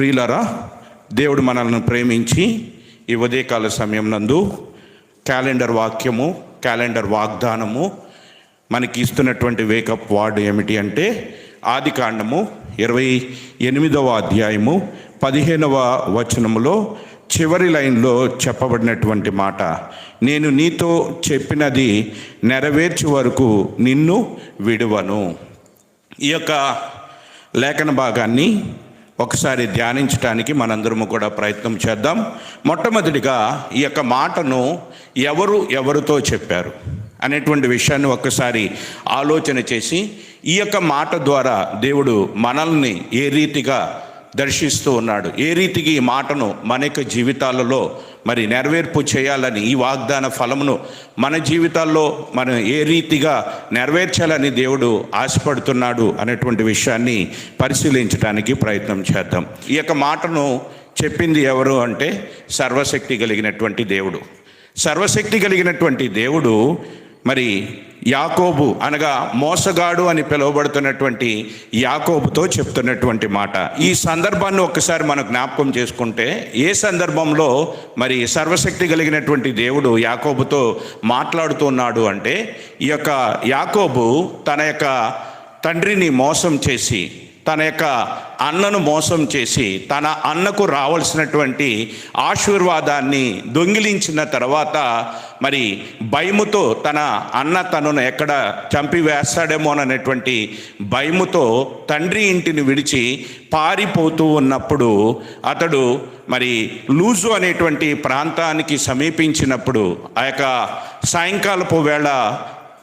ప్రియులరా దేవుడు మనల్ని ప్రేమించి ఈ ఉదయకాల సమయం నందు క్యాలెండర్ వాక్యము క్యాలెండర్ వాగ్దానము మనకి ఇస్తున్నటువంటి వేకప్ వార్డ్ ఏమిటి అంటే ఆది కాండము ఇరవై ఎనిమిదవ అధ్యాయము పదిహేనవ వచనములో చివరి లైన్లో చెప్పబడినటువంటి మాట. నేను నీతో చెప్పినది నెరవేర్చే వరకు నిన్ను విడువను. ఈ యొక్క లేఖన భాగాన్ని ఒకసారి ధ్యానించడానికి మనందరము కూడా ప్రయత్నం చేద్దాం. మొట్టమొదటిగా ఈ యొక్క మాటను ఎవరు ఎవరితో చెప్పారు అనేటువంటి విషయాన్ని ఒక్కసారి ఆలోచన చేసి ఈ యొక్క మాట ద్వారా దేవుడు మనల్ని ఏ రీతిగా దర్శిస్తూ ఉన్నాడు. ఏ రీతికి ఈ మాటను మన యొక్క జీవితాలలో మరి నెరవేర్పు చేయాలని ఈ వాగ్దాన ఫలమును మన జీవితాల్లో మనం ఏ రీతిగా నెరవేర్చాలని దేవుడు ఆశపడుతున్నాడు అనేటువంటి విషయాన్ని పరిశీలించడానికి ప్రయత్నం చేద్దాం. ఈ యొక్క మాటను చెప్పింది ఎవరు అంటే సర్వశక్తి కలిగినటువంటి దేవుడు. సర్వశక్తి కలిగినటువంటి దేవుడు మరి యాకోబు అనగా మోసగాడు అని పిలువబడుతున్నటువంటి యాకోబుతో చెప్తున్నటువంటి మాట. ఈ సందర్భాన్ని ఒక్కసారి మనం జ్ఞాపకం చేసుకుంటే ఏ సందర్భంలో మరి సర్వశక్తి కలిగినటువంటి దేవుడు యాకోబుతో మాట్లాడుతున్నాడు అంటే ఈ యొక్క యాకోబు తన యొక్క తండ్రిని మోసం చేసి తన యొక్క అన్నను మోసం చేసి తన అన్నకు రావాల్సినటువంటి ఆశీర్వాదాన్ని దొంగిలించిన తర్వాత మరి భయముతో తన అన్న తనను ఎక్కడ చంపివేస్తాడేమోననేటువంటి భయముతో తండ్రి ఇంటిని విడిచి పారిపోతూ ఉన్నప్పుడు అతడు మరి లూజు అనేటువంటి ప్రాంతానికి సమీపించినప్పుడు ఆ యొక్క సాయంకాలపు వేళ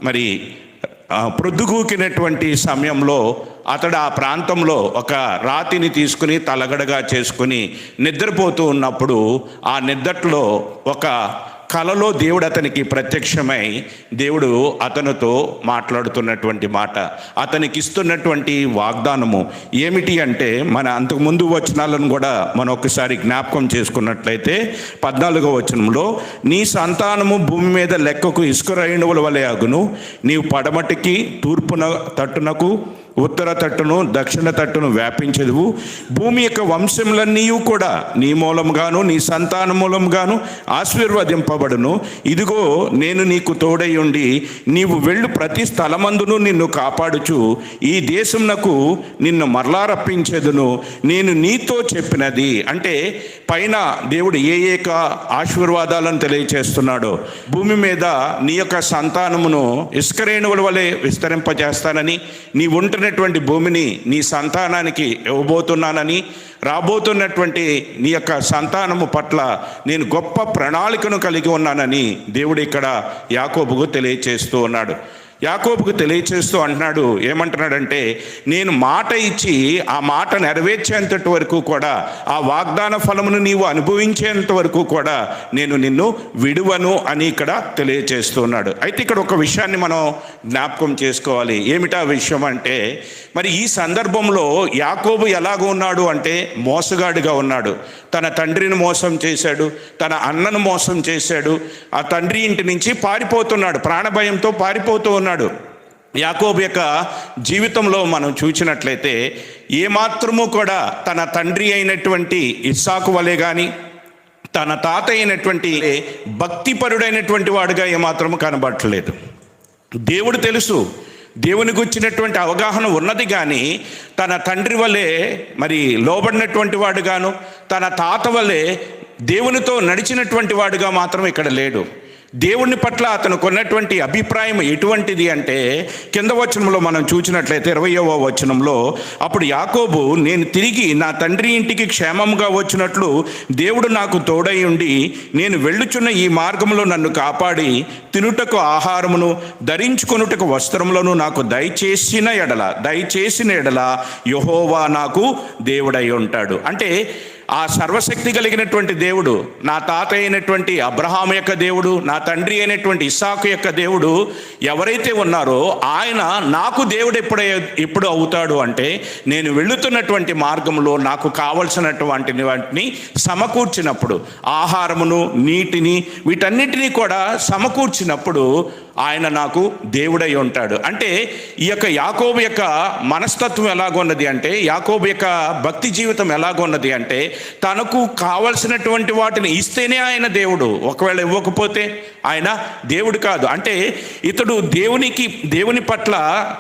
మరి ప్రొద్దుకూకినటువంటి ప్రొద్దుగూకినటువంటి సమయంలో అతడు ఆ ప్రాంతంలో ఒక రాతిని తీసుకుని తలగడగా చేసుకుని నిద్రపోతూ ఉన్నప్పుడు ఆ నిద్రలో ఒక కలలో దేవుడు అతనికి ప్రత్యక్షమై దేవుడు అతనితో మాట్లాడుతున్నటువంటి మాట అతనికి ఇస్తున్నటువంటి వాగ్దానము ఏమిటి అంటే మన అంతకుముందు వచనాలను కూడా మనం ఒకసారి జ్ఞాపకం చేసుకున్నట్లయితే పద్నాలుగో వచనంలో నీ సంతానము భూమి మీద లెక్కకు ఇసుక రేణువుల వలె అగును. నీవు పడమటికి తూర్పున తట్టునకు ఉత్తర తట్టును దక్షిణ తట్టును వ్యాపించదువు. భూమి యొక్క వంశములన్నీ కూడా నీ మూలంగాను నీ సంతాన మూలంగాను ఆశీర్వదింపబడును. ఇదిగో నేను నీకు తోడై ఉండి నీవు వెళ్ళు ప్రతి స్థలమందును నిన్ను కాపాడుచు. ఈ దేశంనకు నిన్ను మరలా రప్పించేదును. నేను నీతో చెప్పినది అంటే పైన దేవుడు ఏ ఏక ఆశీర్వాదాలను తెలియచేస్తున్నాడో భూమి మీద నీ యొక్క సంతానమును ఇస్కరేణువుల వలె విస్తరింపజేస్తానని నీ ఉంటున్నటువంటి భూమిని నీ సంతానానికి ఇవ్వబోతున్నానని రాబోతున్నటువంటి నీ యొక్క సంతానము పట్ల నేను గొప్ప ప్రణాళికను కలిగి ఉన్నానని దేవుడు ఇక్కడ యాకోబుకు తెలియచేస్తూ ఉన్నాడు. యాకోబుకు తెలియచేస్తూ అంటున్నాడు ఏమంటున్నాడంటే నేను మాట ఇచ్చి ఆ మాట నెరవేర్చేంతటి వరకు కూడా ఆ వాగ్దాన ఫలమును నీవు అనుభవించేంత వరకు కూడా నేను నిన్ను విడువను అని ఇక్కడ తెలియచేస్తున్నాడు అయితే ఇక్కడ ఒక విషయాన్ని మనం జ్ఞాపకం చేసుకోవాలి. ఏమిటా విషయం అంటే మరి ఈ సందర్భంలో యాకోబు ఎలాగ ఉన్నాడు అంటే మోసగాడిగా ఉన్నాడు. తన తండ్రిని మోసం చేశాడు తన అన్నను మోసం చేశాడు ఆ తండ్రి ఇంటి నుంచి పారిపోతున్నాడు ప్రాణభయంతో పారిపోతూ ఉన్నాడు. యాకోబు యొక్క జీవితంలో మనం చూసినట్లయితే ఏమాత్రము కూడా తన తండ్రి అయినటువంటి ఇస్సాకు వలె కానీ తన తాత అయినటువంటి భక్తిపరుడైనటువంటి వాడుగా ఏమాత్రము కనబడట్లేదు. దేవుడు తెలుసు దేవుని గుచ్చినటువంటి అవగాహన ఉన్నది కానీ తన తండ్రి వలె మరి లోబడినటువంటి వాడుగాను తన తాత వలె దేవునితో నడిచినటువంటి వాడుగా మాత్రం ఇక్కడ లేడు. దేవుని పట్ల అతను కొన్నటువంటి అభిప్రాయం ఎటువంటిది అంటే కింద వచనంలో మనం చూసినట్లయితే ఇరవయవ వచనంలో అప్పుడు యాకోబు నేను తిరిగి నా తండ్రి ఇంటికి క్షేమంగా వచ్చినట్లు దేవుడు నాకు తోడై ఉండి నేను వెళ్ళుచున్న ఈ మార్గంలో నన్ను కాపాడి తినుటకు ఆహారమును ధరించుకొనుటకు వస్త్రములను నాకు దయచేసిన ఎడల దయచేసిన ఎడల యహోవా నాకు దేవుడై ఉంటాడు. అంటే ఆ సర్వశక్తి కలిగినటువంటి దేవుడు నా తాత అయినటువంటి అబ్రహాం యొక్క దేవుడు నా తండ్రి అయినటువంటి ఇస్సాకు యొక్క దేవుడు ఎవరైతే ఉన్నారో ఆయన నాకు దేవుడు ఎప్పుడై ఎప్పుడు అవుతాడు అంటే నేను వెళుతున్నటువంటి మార్గంలో నాకు కావలసినటువంటి వాటిని సమకూర్చినప్పుడు ఆహారమును నీటిని వీటన్నిటినీ కూడా సమకూర్చినప్పుడు ఆయన నాకు దేవుడై ఉంటాడు. అంటే ఈ యొక్క యాకోబు యొక్క మనస్తత్వం ఎలాగొన్నది అంటే యాకోబు యొక్క భక్తి జీవితం ఎలాగొన్నది అంటే తనకు కావలసినటువంటి వాటిని ఇస్తేనే ఆయన దేవుడు. ఒకవేళ ఇవ్వకపోతే ఆయన దేవుడు కాదు. అంటే ఇతడు దేవునికి దేవుని పట్ల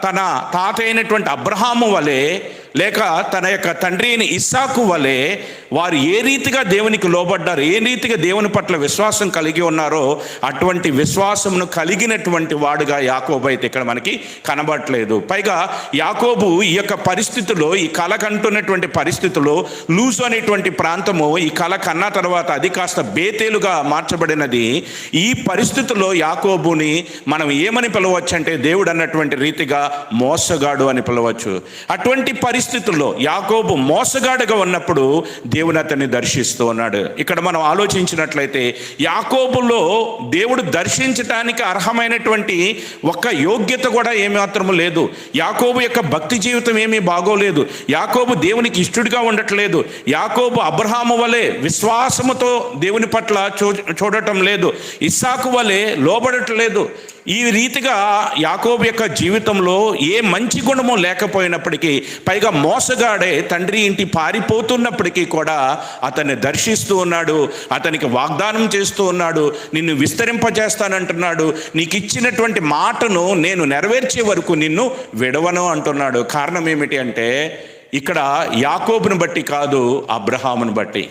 తన తాత అయినటువంటి అబ్రహాము వలె లేక తన యొక్క తండ్రి అయిన ఇస్సాకు వలె వారు ఏ రీతిగా దేవునికి లోబడ్డారు ఏ రీతిగా దేవుని పట్ల విశ్వాసం కలిగి ఉన్నారో అటువంటి విశ్వాసమును కలిగినటువంటి వాడుగా యాకోబు అయితే ఇక్కడ మనకి కనబడట్లేదు. పైగా యాకోబు ఈ యొక్క పరిస్థితిలో ఈ కళ కంటున్నటువంటి పరిస్థితిలో లూజు అనేటువంటి ప్రాంతము ఈ కళ కన్నా తర్వాత అది కాస్త బేతేలుగా మార్చబడినది. ఈ పరిస్థితుల్లో యాకోబుని మనం ఏమని పిలవచ్చు అంటే దేవుడు అన్నటువంటి రీతిగా మోసగాడు అని పిలవచ్చు. అటువంటి పరి పరిస్థితుల్లో యాకోబు మోసగాడుగా ఉన్నప్పుడు దేవుని అతన్ని దర్శిస్తూ ఉన్నాడు. ఇక్కడ మనం ఆలోచించినట్లయితే యాకోబులో దేవుడు దర్శించటానికి అర్హమైనటువంటి ఒక్క యోగ్యత కూడా ఏమాత్రము లేదు. యాకోబు యొక్క భక్తి జీవితం ఏమీ బాగోలేదు. యాకోబు దేవునికి ఇష్టడిగా ఉండట్లేదు. యాకోబు అబ్రహాము వలె విశ్వాసముతో దేవుని పట్ల చూ చూడటం లేదు. ఇస్సాకు వలె లోబడట్లేదు ఈ రీతిగా యాకోబు యొక్క జీవితంలో ఏ మంచి గుణము లేకపోయినప్పటికీ పైగా మోసగాడే తండ్రి ఇంటి పారిపోతున్నప్పటికీ కూడా అతన్ని దర్శిస్తూ ఉన్నాడు అతనికి వాగ్దానం చేస్తూ ఉన్నాడు నిన్ను విస్తరింపజేస్తానంటున్నాడు నీకు ఇచ్చినటువంటి మాటను నేను నెరవేర్చే వరకు నిన్ను విడవను అంటున్నాడు. కారణం ఏమిటి అంటే ఇక్కడ యాకోబును బట్టి కాదు అబ్రహామును బట్టి.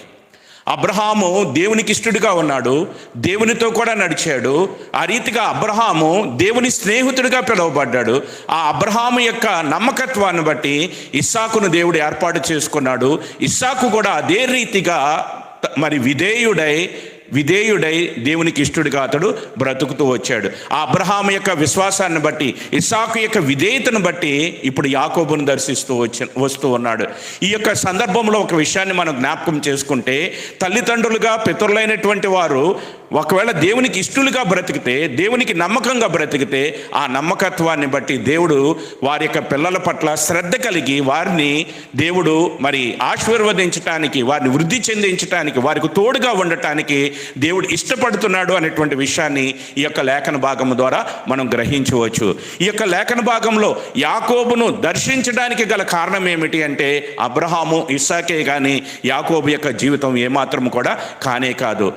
అబ్రహాము దేవునికి ఇష్టడుగా ఉన్నాడు దేవునితో కూడా నడిచాడు. ఆ రీతిగా అబ్రహాము దేవుని స్నేహితుడిగా పిలువబడ్డాడు. ఆ అబ్రహాము యొక్క నమ్మకత్వాన్ని బట్టి ఇస్సాకును దేవుడు ఏర్పాటు చేసుకున్నాడు. ఇస్సాకు కూడా అదే రీతిగా మరి విధేయుడై విధేయుడై దేవునికి ఇష్టడుగా అతడు బ్రతుకుతూ వచ్చాడు. ఆ అబ్రహాం యొక్క విశ్వాసాన్ని బట్టి ఇసాకు యొక్క విధేయతను బట్టి ఇప్పుడు యాకోబును దర్శిస్తూ వచ్చి వస్తూ ఉన్నాడు. ఈ యొక్క సందర్భంలో ఒక విషయాన్ని మనం జ్ఞాపకం చేసుకుంటే తల్లిదండ్రులుగా పితరులైనటువంటి వారు ఒకవేళ దేవునికి ఇష్టలుగా బ్రతికితే దేవునికి నమ్మకంగా బ్రతికితే ఆ నమ్మకత్వాన్ని బట్టి దేవుడు వారి యొక్క పిల్లల పట్ల శ్రద్ధ కలిగి వారిని దేవుడు మరి ఆశీర్వదించటానికి వారిని వృద్ధి చెందించటానికి వారికి తోడుగా ఉండటానికి దేవుడు ఇష్టపడుతున్నాడు అనేటువంటి విషయాన్ని ఈ యొక్క లేఖన భాగం ద్వారా మనం గ్రహించవచ్చు. ఈ యొక్క లేఖన భాగంలో యాకోబును దర్శించడానికి గల కారణం ఏమిటి అంటే అబ్రహాము ఇస్సాకే కానీ యాకోబు యొక్క జీవితం ఏమాత్రం కూడా కానే కాదు.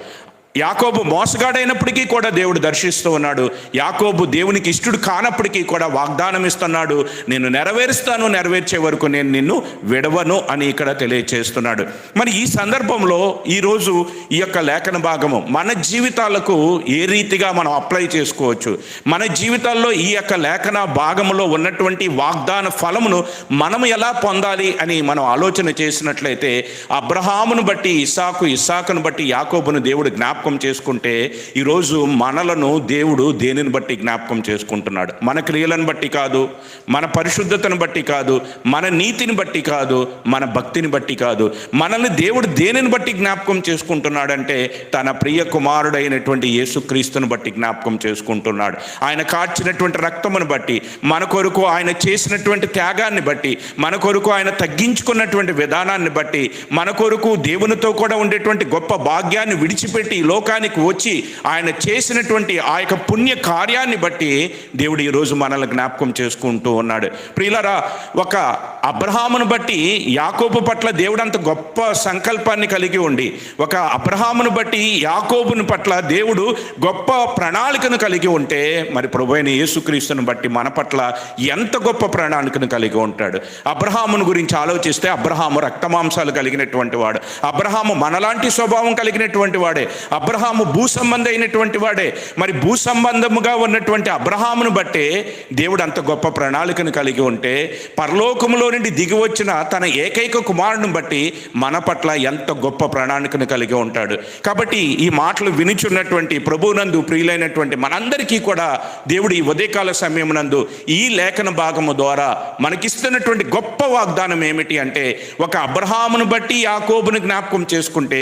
యాకోబు మోసగాడైనప్పటికీ కూడా దేవుడు దర్శిస్తూ ఉన్నాడు. యాకోబు దేవునికి ఇష్టడు కానప్పటికీ కూడా వాగ్దానం ఇస్తున్నాడు. నేను నెరవేరుస్తాను నెరవేర్చే వరకు నేను నిన్ను విడవను అని ఇక్కడ తెలియచేస్తున్నాడు. మరి ఈ సందర్భంలో ఈరోజు ఈ యొక్క లేఖన భాగము మన జీవితాలకు ఏ రీతిగా మనం అప్లై చేసుకోవచ్చు? మన జీవితాల్లో ఈ యొక్క లేఖన భాగంలో ఉన్నటువంటి వాగ్దాన ఫలమును మనం ఎలా పొందాలి అని మనం ఆలోచన చేసినట్లయితే అబ్రహామును బట్టి ఇసాకు ఇసాకును బట్టి యాకోబును దేవుడు జ్ఞాపకం జ్ఞాపకం చేసుకుంటే ఈరోజు మనలను దేవుడు దేనిని బట్టి జ్ఞాపకం చేసుకుంటున్నాడు? మన క్రియలను బట్టి కాదు మన పరిశుద్ధతను బట్టి కాదు మన నీతిని బట్టి కాదు మన భక్తిని బట్టి కాదు. మనల్ని దేవుడు దేనిని బట్టి జ్ఞాపకం చేసుకుంటున్నాడంటే తన ప్రియ కుమారుడైనటువంటి యేసుక్రీస్తుని బట్టి జ్ఞాపకం చేసుకుంటున్నాడు. ఆయన కార్చినటువంటి రక్తమును బట్టి మన కొరకు ఆయన చేసినటువంటి త్యాగాన్ని బట్టి మన కొరకు ఆయన తగ్గించుకున్నటువంటి విధానాన్ని బట్టి మన కొరకు దేవునితో కూడా ఉండేటువంటి గొప్ప భాగ్యాన్ని విడిచిపెట్టి లోకానికి వచ్చి ఆయన చేసినటువంటి ఆ యొక్క పుణ్య కార్యాన్ని బట్టి దేవుడు ఈరోజు మనల్ని జ్ఞాపకం చేసుకుంటూ ఉన్నాడు. ప్రియులరా ఒక అబ్రహామును బట్టి యాకోబు పట్ల దేవుడు అంత గొప్ప సంకల్పాన్ని కలిగి ఉండి ఒక అబ్రహామును బట్టి యాకోబుని పట్ల దేవుడు గొప్ప ప్రణాళికను కలిగి ఉంటే మరి ప్రభు అయిన యేసుక్రీస్తుని బట్టి మన పట్ల ఎంత గొప్ప ప్రణాళికను కలిగి ఉంటాడు. అబ్రహామును గురించి ఆలోచిస్తే అబ్రహాము రక్తమాంసాలు కలిగినటువంటి వాడు. అబ్రహాము మనలాంటి స్వభావం కలిగినటువంటి వాడే. అబ్రహాము భూ సంబంధి అయినటువంటి వాడే. మరి భూ సంబంధముగా ఉన్నటువంటి అబ్రహామును బట్టే దేవుడు అంత గొప్ప ప్రణాళికను కలిగి ఉంటే పరలోకములో నుండి దిగి వచ్చిన తన ఏకైక కుమారుని బట్టి మన పట్ల ఎంత గొప్ప ప్రణాళికను కలిగి ఉంటాడు. కాబట్టి ఈ మాటలు వినిచున్నటువంటి ప్రభునందు ప్రియులైనటువంటి మనందరికీ కూడా దేవుడు ఈ ఉదయకాల సమయమునందు నందు ఈ లేఖన భాగము ద్వారా మనకిస్తున్నటువంటి గొప్ప వాగ్దానం ఏమిటి అంటే ఒక అబ్రహామును బట్టి యాకోబును జ్ఞాపకం చేసుకుంటే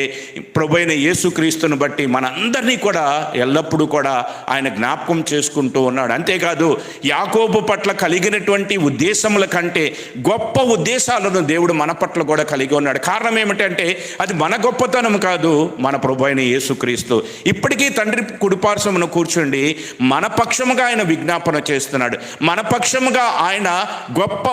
ప్రభు అయిన యేసుక్రీస్తును బట్టి మనందరినీ కూడా ఎల్లప్పుడూ కూడా ఆయన జ్ఞాపకం చేసుకుంటూ ఉన్నాడు. అంతేకాదు యాకోబు పట్ల కలిగినటువంటి ఉద్దేశముల కంటే గొప్ప ఉద్దేశాలను దేవుడు మన పట్ల కూడా కలిగి ఉన్నాడు. కారణం ఏమిటంటే అది మన గొప్పతనం కాదు మన ప్రభు అయిన యేసుక్రీస్తు. ఇప్పటికీ తండ్రి కుడిపార్శ్వమున కూర్చుండి మన పక్షముగా ఆయన విజ్ఞాపన చేస్తున్నాడు. మన పక్షముగా ఆయన గొప్ప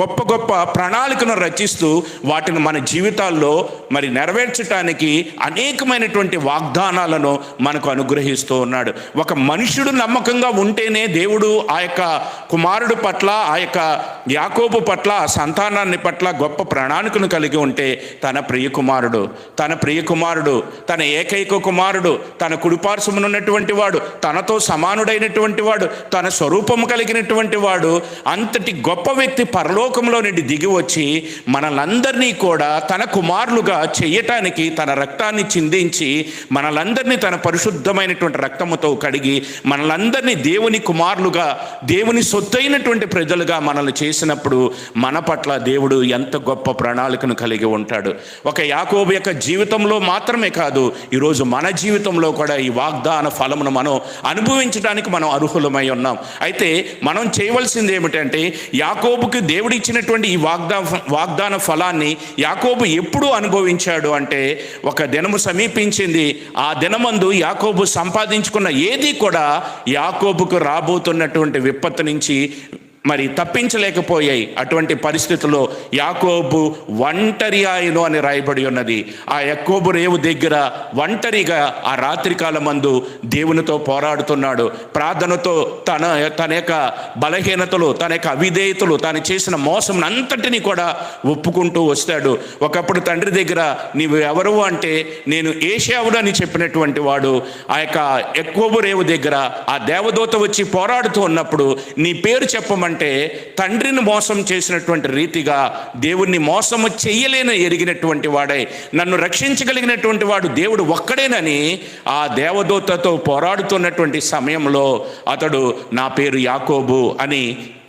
గొప్ప గొప్ప ప్రణాళికను రచిస్తూ వాటిని మన జీవితాల్లో మరి నెరవేర్చడానికి అనేకమైనటువంటి వాగ్దానాలను మనకు అనుగ్రహిస్తూ ఉన్నాడు. ఒక మనుషుడు నమ్మకంగా ఉంటేనే దేవుడు ఆ యొక్క కుమారుడు పట్ల ఆ యొక్క యాకోబు పట్ల ఆ సంతానాన్ని పట్ల గొప్ప ప్రణాళికను కలిగి ఉంటే తన ప్రియ కుమారుడు తన ప్రియ కుమారుడు తన ఏకైక కుమారుడు తన కుడిపార్శ్వమునున్నటువంటి వాడు తనతో సమానుడైనటువంటి వాడు తన స్వరూపము కలిగినటువంటి వాడు అంతటి గొప్ప వ్యక్తి పరలోకంలో నుండి దిగి వచ్చి మనలందరినీ కూడా తన కుమారులుగా చేయటానికి తన రక్తాన్ని చిందించి మన మనలందరినీ తన పరిశుద్ధమైనటువంటి రక్తముతో కడిగి మనలందరినీ దేవుని కుమారులుగా దేవుని సొత్తైనటువంటి ప్రజలుగా మనల్ని చేసినప్పుడు మన పట్ల దేవుడు ఎంత గొప్ప ప్రణాళికను కలిగి ఉంటాడు. ఒక యాకోబు యొక్క జీవితంలో మాత్రమే కాదు ఈరోజు మన జీవితంలో కూడా ఈ వాగ్దాన ఫలమును మనం అనుభవించడానికి మనం అర్హులమై ఉన్నాం. అయితే మనం చేయవలసింది ఏమిటంటే యాకోబుకి దేవుడు ఇచ్చినటువంటి ఈ వాగ్దా వాగ్దాన ఫలాన్ని యాకోబు ఎప్పుడు అనుభవించాడు అంటే ఒక దినము సమీపించింది ఆ దినమందు యాకోబు సంపాదించుకున్న ఏది కూడా యాకోబుకు రాబోతున్నటువంటి విపత్తు నుంచి మరి తప్పించలేకపోయాయి. అటువంటి పరిస్థితుల్లో యాకోబు ఒంటరి ఆయను అని రాయబడి ఉన్నది. ఆ యాకోబు రేవు దగ్గర ఒంటరిగా ఆ రాత్రికాల మందు దేవునితో పోరాడుతున్నాడు. ప్రార్థనతో తన తన యొక్క బలహీనతలు తన యొక్క అవిధేయతలు తాను చేసిన మోసం అంతటిని కూడా ఒప్పుకుంటూ వస్తాడు. ఒకప్పుడు తండ్రి దగ్గర నీవు ఎవరు అంటే నేను ఏషావుడు అని చెప్పినటువంటి వాడు. ఆ యొక్క ఎక్కువ రేవు దగ్గర ఆ దేవదూత వచ్చి పోరాడుతూ ఉన్నప్పుడు నీ పేరు చెప్పమంటే తండ్రిని మోసం చేసినటువంటి రీతిగా దేవుణ్ణి మోసము చెయ్యలేని ఎరిగినటువంటి వాడై నన్ను రక్షించగలిగినటువంటి వాడు దేవుడు ఒక్కడేనని ఆ దేవదూతతో పోరాడుతున్నటువంటి సమయంలో అతడు నా పేరు యాకోబు అని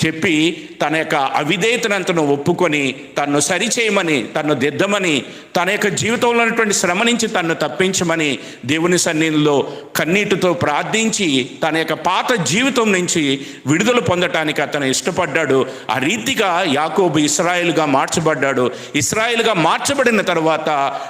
చెప్పి తన యొక్క అవిధేయతనంతను ఒప్పుకొని తన్ను సరిచేయమని తన్ను దిద్దమని తన యొక్క జీవితంలో ఉన్నటువంటి శ్రమ నుంచి తన్ను తప్పించమని దేవుని సన్నిధిలో కన్నీటితో ప్రార్థించి తన యొక్క పాత జీవితం నుంచి విడుదల పొందటానికి అతను ఇష్టపడ్డాడు. ఆ రీతిగా యాకోబు ఇస్రాయేల్గా మార్చబడ్డాడు. ఇస్రాయేల్గా మార్చబడిన తర్వాత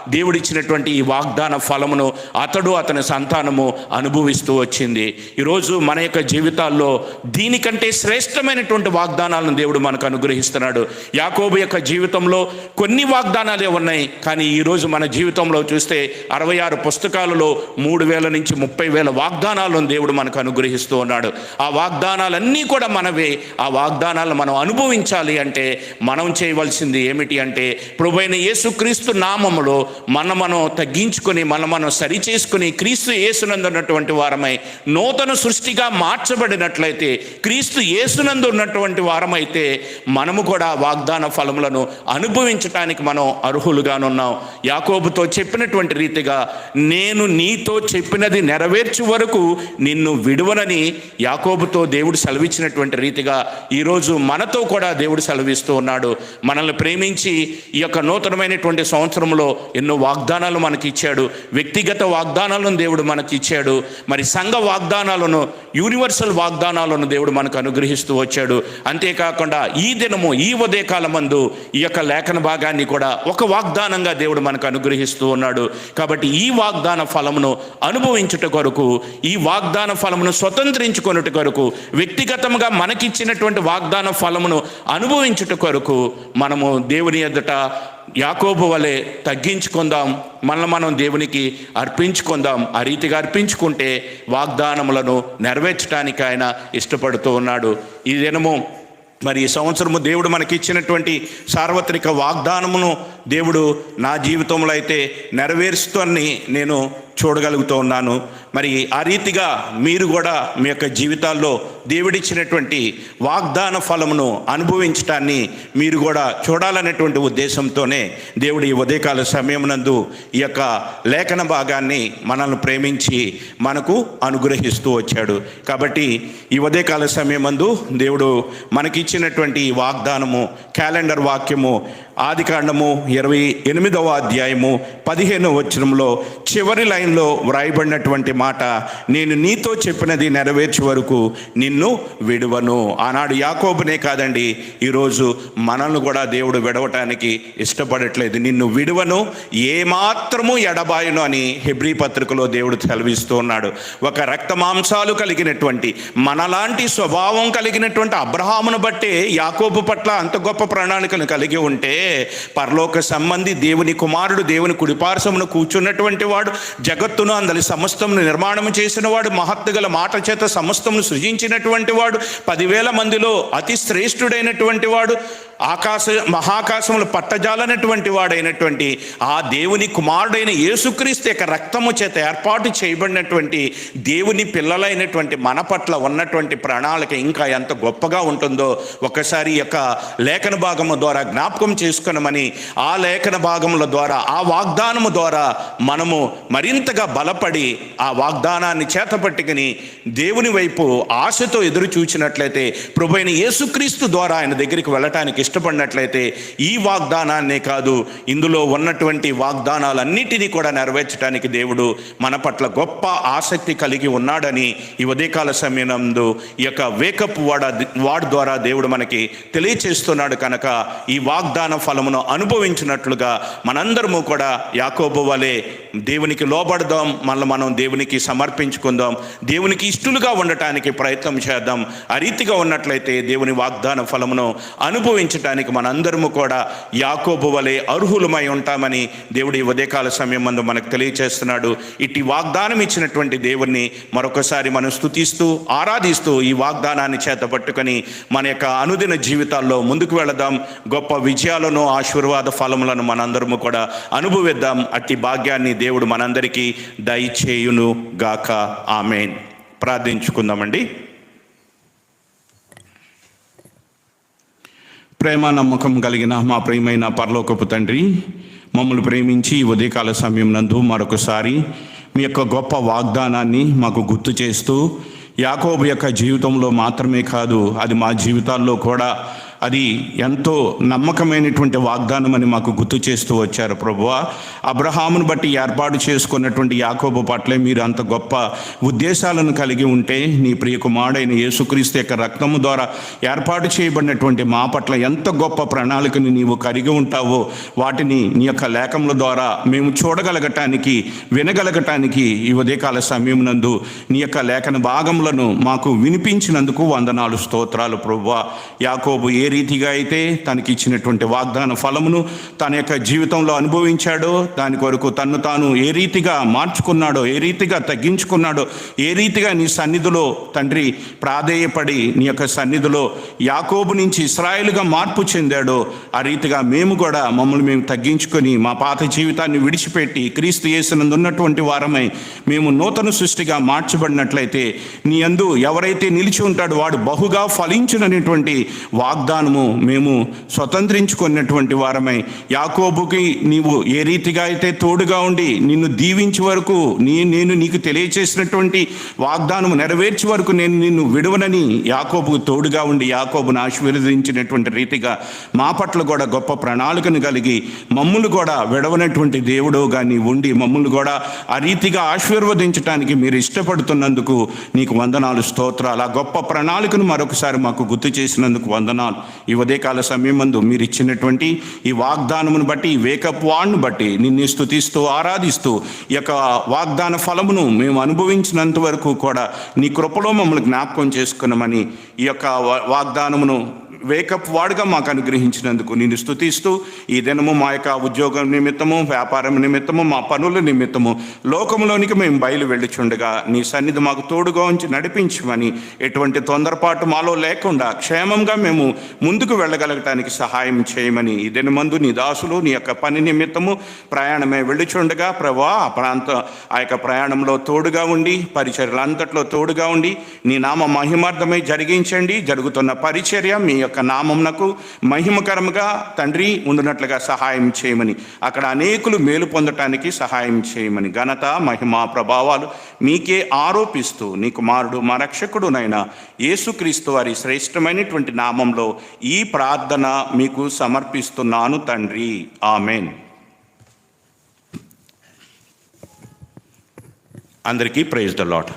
దేవుడిచ్చినటువంటి ఈ వాగ్దాన ఫలమును అతడు అతని సంతానము అనుభవిస్తూ వచ్చింది. ఈరోజు మన యొక్క జీవితాల్లో దీనికంటే శ్రేష్టమైనటువంటి వాగ్దానాలను దేవుడు మనకు అనుగ్రహిస్తున్నాడు. యాకోబు యొక్క జీవితంలో కొన్ని వాగ్దానాలే ఉన్నాయి. కానీ ఈరోజు మన జీవితంలో చూస్తే అరవై ఆరు పుస్తకాలలో మూడు వేల నుంచి ముప్పై వేల వాగ్దానాలను దేవుడు మనకు అనుగ్రహిస్తూ ఉన్నాడు. ఆ వాగ్దానాలన్నీ కూడా మనవే. ఆ వాగ్దానాలను మనం అనుభవించాలి అంటే మనం చేయవలసింది ఏమిటి అంటే ప్రభువైన యేసుక్రీస్తు నామములో మన మనం తగ్గించుకొని మన మనం సరి చేసుకుని క్రీస్తు యేసునందున్నటువంటి వారమై నూతన సృష్టిగా మార్చబడినట్లయితే క్రీస్తు యేసునందు ఉన్నటువంటి వారమైతే మనము కూడా వాగ్దాన ఫలములను అనుభవించటానికి మనం అర్హులుగానున్నాం. యాకోబుతో చెప్పినటువంటి రీతిగా నేను నీతో చెప్పినది నెరవేర్చు వరకు నిన్ను విడువనని యాకోబుతో దేవుడు సెలవిచ్చినటువంటి రీతిగా ఈరోజు మనతో కూడా దేవుడు సెలవిస్తూ ఉన్నాడు. మనల్ని ప్రేమించి ఈ యొక్క నూతనమైనటువంటి సంవత్సరంలో ఎన్నో వాగ్దానాలు మనకి ఇచ్చాడు. వ్యక్తిగత వాగ్దానాలను దేవుడు మనకి ఇచ్చాడు. మరి సంఘ వాగ్దానాలను యూనివర్సల్ వాగ్దానాలను దేవుడు మనకు అనుగ్రహిస్తూ వచ్చాడు. అంతేకాకుండా ఈ దినము ఈ ఉదయకాల మందు ఈ యొక్క లేఖన భాగాన్ని కూడా ఒక వాగ్దానంగా దేవుడు మనకు అనుగ్రహిస్తూ ఉన్నాడు. కాబట్టి ఈ వాగ్దాన ఫలమును అనుభవించుట కొరకు ఈ వాగ్దాన ఫలమును స్వతంత్రించుకొనుట కొరకు వ్యక్తిగతంగా మనకిచ్చినటువంటి వాగ్దాన ఫలమును అనుభవించుట కొరకు మనము దేవుని ఎదుట యాకోబు వలె తగ్గించుకుందాం మనల్ని మనం దేవునికి అర్పించుకుందాం ఆ రీతిగా అర్పించుకుంటే వాగ్దానములను నెరవేర్చడానికి ఆయన ఇష్టపడుతూ ఉన్నాడు. ఈ దినము మరి ఈ సంవత్సరము దేవుడు మనకి ఇచ్చినటువంటి సార్వత్రిక వాగ్దానమును దేవుడు నా జీవితంలో అయితే నెరవేరుస్తూ నేను చూడగలుగుతూ ఉన్నాను మరి ఆ రీతిగా మీరు కూడా మీ యొక్క జీవితాల్లో దేవుడిచ్చినటువంటి వాగ్దాన ఫలమును అనుభవించటాన్ని మీరు కూడా చూడాలనేటువంటి ఉద్దేశంతోనే దేవుడు ఈ ఉదయకాల సమయమునందు ఈ యొక్క లేఖన భాగాన్ని మనల్ని ప్రేమించి మనకు అనుగ్రహిస్తూ వచ్చాడు. కాబట్టి ఈ ఉదయకాల సమయమందు దేవుడు మనకిచ్చినటువంటి వాగ్దానము క్యాలెండర్ వాక్యము ఆదికాండము ఇరవై ఎనిమిదవ అధ్యాయము పదిహేనవ వచనంలో చివరి లైన్ లైన్లో వ్రాయబడినటువంటి మాట నేను నీతో చెప్పినది నెరవేర్చే వరకు నిన్ను విడువను. ఆనాడు యాకోబునే కాదండి ఈరోజు మనల్ని కూడా దేవుడు విడవటానికి ఇష్టపడట్లేదు. నిన్ను విడువను ఏమాత్రము ఎడబాయును అని హెబ్రీ పత్రికలో దేవుడు సెలవిస్తూ ఉన్నాడు. ఒక రక్త మాంసాలు కలిగినటువంటి మనలాంటి స్వభావం కలిగినటువంటి అబ్రహామును బట్టే యాకోబు పట్ల అంత గొప్ప ప్రణాళికను కలిగి ఉంటే పరలోక సంబంధి దేవుని కుమారుడు దేవుని కుడిపార్శమును కూర్చున్నటువంటి వాడు జగత్తును అందరి సమస్తమును నిర్మాణం చేసిన వాడు మహత్తు గల మాట చేత సమస్తమును సృజించినటువంటి వాడు పదివేల మందిలో అతి శ్రేష్ఠుడైనటువంటి వాడు ఆకాశ మహాకాశములు పట్టజాలనటువంటి వాడైనటువంటి ఆ దేవుని కుమారుడైన యేసుక్రీస్తు యొక్క రక్తము చేత ఏర్పాటు చేయబడినటువంటి దేవుని పిల్లలైనటువంటి మన పట్ల ఉన్నటువంటి ప్రణాళిక ఇంకా ఎంత గొప్పగా ఉంటుందో ఒకసారి యొక్క లేఖన భాగము ద్వారా జ్ఞాపకం చేసుకునమని ఆ లేఖన భాగముల ద్వారా ఆ వాగ్దానము ద్వారా మనము మరింతగా బలపడి ఆ వాగ్దానాన్ని చేతపట్టుకుని దేవుని వైపు ఆశతో ఎదురు చూచినట్లయితే ప్రభైన యేసుక్రీస్తు ద్వారా ఆయన దగ్గరికి వెళ్ళటానికి ఇష్టపడినట్లయితే ఈ వాగ్దానాన్నే కాదు ఇందులో ఉన్నటువంటి వాగ్దానాలన్నిటినీ కూడా నెరవేర్చడానికి దేవుడు మన పట్ల గొప్ప ఆసక్తి కలిగి ఉన్నాడని ఈ ఉదయకాల సమయంలో ఈ యొక్క వేకప్ వాడ వాడ్ ద్వారా దేవుడు మనకి తెలియచేస్తున్నాడు కనుక ఈ వాగ్దాన ఫలమును అనుభవించినట్లుగా మనందరము కూడా యాకోబు వలె దేవునికి లోబడదాం మళ్ళీ మనం దేవునికి సమర్పించుకుందాం దేవునికి ఇష్టలుగా ఉండటానికి ప్రయత్నం చేద్దాం. ఆ రీతిగా ఉన్నట్లయితే దేవుని వాగ్దాన ఫలమును అనుభవించటానికి మనందరము కూడా యాకోబు వలె అర్హులమై ఉంటామని దేవుడి ఉదయకాల సమయం మందు మనకు తెలియచేస్తున్నాడు. ఇట్టి వాగ్దానం ఇచ్చినటువంటి దేవుణ్ణి మరొకసారి మనం స్తుతిస్తూ ఆరాధిస్తూ ఈ వాగ్దానాన్ని చేత పట్టుకొని మన యొక్క అనుదిన జీవితాల్లో ముందుకు వెళదాం. గొప్ప విజయాలను ఆశీర్వాద ఫలములను మనందరము కూడా అనుభవిద్దాం. అట్టి భాగ్యాన్ని దేవుడు మనందరికీ దయచేయును గాక ఆమెన్. ప్రార్థించుకుందామండి. ప్రేమ నమ్మకం కలిగిన మా ప్రియమైన పరలోకపు తండ్రి మమ్మల్ని ప్రేమించి ఉదయకాల సమయం నందు మరొకసారి మీ యొక్క గొప్ప వాగ్దానాన్ని మాకు గుర్తు చేస్తూ యాకోబు యొక్క జీవితంలో మాత్రమే కాదు అది మా జీవితాల్లో కూడా అది ఎంతో నమ్మకమైనటువంటి వాగ్దానం అని మాకు గుర్తు చేస్తూ వచ్చారు ప్రభువ. అబ్రహామును బట్టి ఏర్పాటు చేసుకున్నటువంటి యాకోబు పట్లే మీరు అంత గొప్ప ఉద్దేశాలను కలిగి ఉంటే నీ ప్రియ కుమారుడైన యేసుక్రీస్తు యొక్క రక్తము ద్వారా ఏర్పాటు చేయబడినటువంటి మా పట్ల ఎంత గొప్ప ప్రణాళికను నీవు కలిగి ఉంటావో వాటిని నీ యొక్క లేఖముల ద్వారా మేము చూడగలగటానికి వినగలగటానికి ఈ ఉదయకాల సమయం నందు నీ యొక్క లేఖన భాగములను మాకు వినిపించినందుకు వందనాలు స్తోత్రాలు ప్రభువ. యాకోబు ఏరి రీతిగా అయితే తనకి ఇచ్చినటువంటి వాగ్దాన ఫలమును తన యొక్క జీవితంలో అనుభవించాడో దాని కొరకు తను తాను ఏ రీతిగా మార్చుకున్నాడో ఏ రీతిగా తగ్గించుకున్నాడో ఏ రీతిగా నీ సన్నిధిలో తండ్రి ప్రాధేయపడి నీ యొక్క సన్నిధిలో యాకోబు నుంచి ఇస్రాయేలుగా మార్పు చెందాడో ఆ రీతిగా మేము కూడా మమ్మల్ని మేము తగ్గించుకొని మా పాత జీవితాన్ని విడిచిపెట్టి క్రీస్తు యేసునందు ఉన్నటువంటి వారమై మేము నూతన సృష్టిగా మార్చబడినట్లయితే నీ అందు ఎవరైతే నిలిచి ఉంటాడో వాడు బహుగా ఫలించుననేటువంటి వాగ్దానము మేము స్వతంత్రించుకున్నటువంటి వారమై. యాకోబుకి నీవు ఏ రీతిగా అయితే తోడుగా ఉండి నిన్ను దీవించే వరకు నీ నేను నీకు తెలియచేసినటువంటి వాగ్దానము నెరవేర్చే వరకు నేను నిన్ను విడవనని యాకోబుకు తోడుగా ఉండి యాకోబును ఆశీర్వదించినటువంటి రీతిగా మా పట్ల కూడా గొప్ప ప్రణాళికను కలిగి మమ్ములు కూడా విడవనటువంటి దేవుడుగా నీ ఉండి మమ్మల్ని కూడా ఆ రీతిగా ఆశీర్వదించడానికి మీరు ఇష్టపడుతున్నందుకు నీకు వందనాలు స్తోత్రాలు. ఆ గొప్ప ప్రణాళికను మరొకసారి మాకు గుర్తు చేసినందుకు వందనాలు. ఈ ఉదయకాల సమయం మందు మీరు ఇచ్చినటువంటి ఈ వాగ్దానమును బట్టి ఈ వేకప్ వాణ్ణి బట్టి నిన్ను స్థుతిస్తూ ఆరాధిస్తూ ఈ యొక్క వాగ్దాన ఫలమును మేము అనుభవించినంత వరకు కూడా నీ కృపలో మమ్మల్ని జ్ఞాపకం చేసుకున్నామని ఈ యొక్క వాగ్దానమును వేకప్ వాడుగా మాకు అనుగ్రహించినందుకు నేను స్థుతిస్తూ ఈ దినము మా యొక్క ఉద్యోగం నిమిత్తము వ్యాపారం నిమిత్తము మా పనుల నిమిత్తము లోకంలోనికి మేము బయలు వెళ్ళుచుండగా నీ సన్నిధి మాకు తోడుగా ఉంచి నడిపించమని ఎటువంటి తొందరపాటు మాలో లేకుండా క్షేమంగా మేము ముందుకు వెళ్ళగలగటానికి సహాయం చేయమని ఈ దినమందు నీ దాసులు నీ యొక్క పని నిమిత్తము ప్రయాణమే వెళ్ళుచుండగా ప్రభా ఆ ప్రాంత ఆ యొక్క ప్రయాణంలో తోడుగా ఉండి పరిచర్యలంతట్లో తోడుగా ఉండి నీ నామ మహిమార్థమై జరిగించండి. జరుగుతున్న పరిచర్య మీ యొక్క యొక్క నామంనకు మహిమకరముగా తండ్రి ఉండునట్లుగా సహాయం చేయమని. అక్కడ అనేకులు మేలు పొందటానికి సహాయం చేయమని. ఘనత మహిమ ప్రభావాలు మీకే ఆరోపిస్తూ నీ కుమారుడు మా రక్షకుడునైన యేసుక్రీస్తు వారి శ్రేష్టమైనటువంటి నామంలో ఈ ప్రార్థన మీకు సమర్పిస్తున్నాను తండ్రి. ఆమెన్. అందరికీ ప్రైజ్ ద లాట్